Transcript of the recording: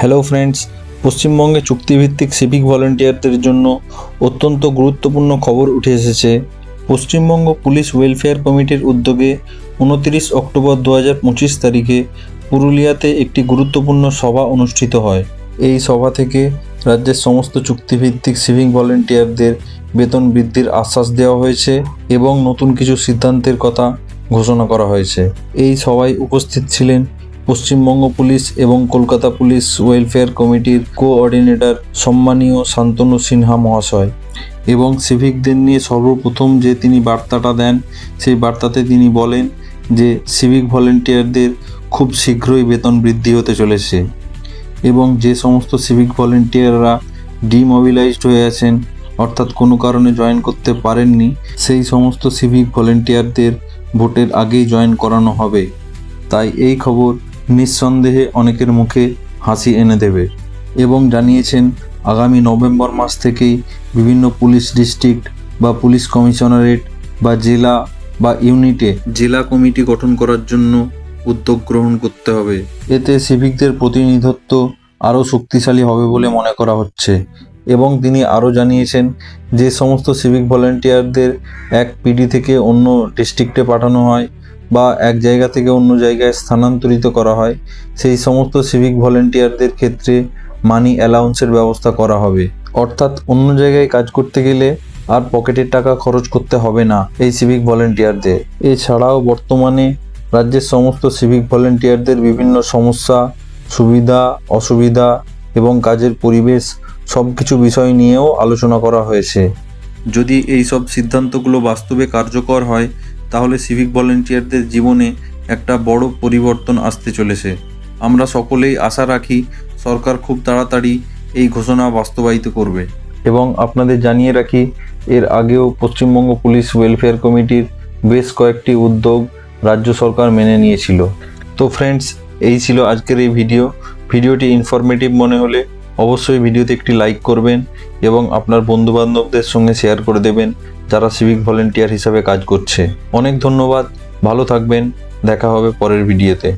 Hello friends পশ্চিমবঙ্গে চুক্তিভিত্তিক civic ভলেন্টিয়ারদের জন্য অত্যন্ত গুরুত্বপূর্ণ খবর উঠে এসেছে। পশ্চিমবঙ্গ পুলিশ ওয়েলফেয়ার কমিটির উদ্যোগে উনতিরিশ অক্টোবর দু হাজার পঁচিশ তারিখে পুরুলিয়াতে একটি গুরুত্বপূর্ণ সভা অনুষ্ঠিত হয়। এই সভা থেকে রাজ্যের সমস্ত চুক্তিভিত্তিক সিভিক ভলেন্টিয়ারদের বেতন বৃদ্ধির আশ্বাস দেওয়া হয়েছে এবং নতুন কিছু সিদ্ধান্তের কথা ঘোষণা করা হয়েছে। এই সভায় উপস্থিত ছিলেন পশ্চিমবঙ্গ পুলিশ এবং কলকাতা পুলিশ ওয়েলফেয়ার কমিটির কোঅর্ডিনেটর সম্মানীয় শান্তনু সিনহা মহাশয় এবং সিভিকদের নিয়ে সর্বপ্রথম যে তিনি বার্তাটা দেন, সেই বার্তাতে তিনি বলেন যে সিভিক ভলেন্টিয়ারদের খুব শীঘ্রই বেতন বৃদ্ধি হতে চলেছে এবং যে সমস্ত সিভিক ভলেন্টিয়াররা ডিমোবিলাইজড হয়ে আছেন, অর্থাৎ কোনো কারণে জয়েন করতে পারেননি, সেই সমস্ত সিভিক ভলেন্টিয়ারদের ভোটের আগেই জয়েন করানো হবে। তাই এই খবর নিঃসন্দেহে অনেকের মুখে হাসি এনে দেবে এবং জানিয়েছেন, আগামী নভেম্বর মাস থেকেই বিভিন্ন পুলিশ ডিস্ট্রিক্ট বা পুলিশ কমিশনারেট বা জেলা বা ইউনিটে জেলা কমিটি গঠন করার জন্য উদ্যোগ গ্রহণ করতে হবে। এতে সিভিকদের প্রতিনিধিত্ব আরও শক্তিশালী হবে বলে মনে করা হচ্ছে এবং তিনি আরও জানিয়েছেন যে, সমস্ত সিভিক ভলেন্টিয়ারদের এক পিডি থেকে অন্য ডিস্ট্রিক্টে পাঠানো হয় বা এক জায়গা থেকে অন্য জায়গায় স্থানান্তরিত করা হয়, সেই সমস্ত সিভিক ভলেন্টিয়ারদের ক্ষেত্রে মানি অ্যালাউন্সের ব্যবস্থা করা হবে। অর্থাৎ অন্য জায়গায় কাজ করতে গেলে আর পকেটের টাকা খরচ করতে হবে না এই সিভিক ভলেন্টিয়ারদের এছাড়াও বর্তমানে রাজ্যের সমস্ত সিভিক ভলেন্টিয়ারদের বিভিন্ন সমস্যা, সুবিধা, অসুবিধা এবং কাজের পরিবেশ সব কিছু বিষয় নিয়েও আলোচনা করা হয়েছে। যদি এই সব সিদ্ধান্তগুলো বাস্তবে কার্যকর হয় তাহলে সিভিক ভলেন্টিয়ারদের জীবনে একটা বড় পরিবর্তন আসতে চলেছে। আমরা সকলেই আশা রাখি সরকার খুব তাড়াতাড়ি এই ঘোষণা বাস্তবায়িত করবে। এবং আপনাদের জানিয়ে রাখি, এর আগেও পশ্চিমবঙ্গ পুলিশ ওয়েলফেয়ার কমিটির বেশ কয়েকটি উদ্যোগ রাজ্য সরকার মেনে নিয়েছিল। তো ফ্রেন্ডস এই ছিল আজকের এই ভিডিও ভিডিওটি ইনফরমেটিভ মনে হলে অবশ্যই ভিডিওতে একটি লাইক করবেন এবং আপনার বন্ধুবান্ধবদের সঙ্গে শেয়ার করে দেবেন যারা সিভিক ভলেন্টিয়ার হিসাবে কাজ করছে। অনেক ধন্যবাদ, ভালো থাকবেন, দেখা হবে পরের ভিডিওতে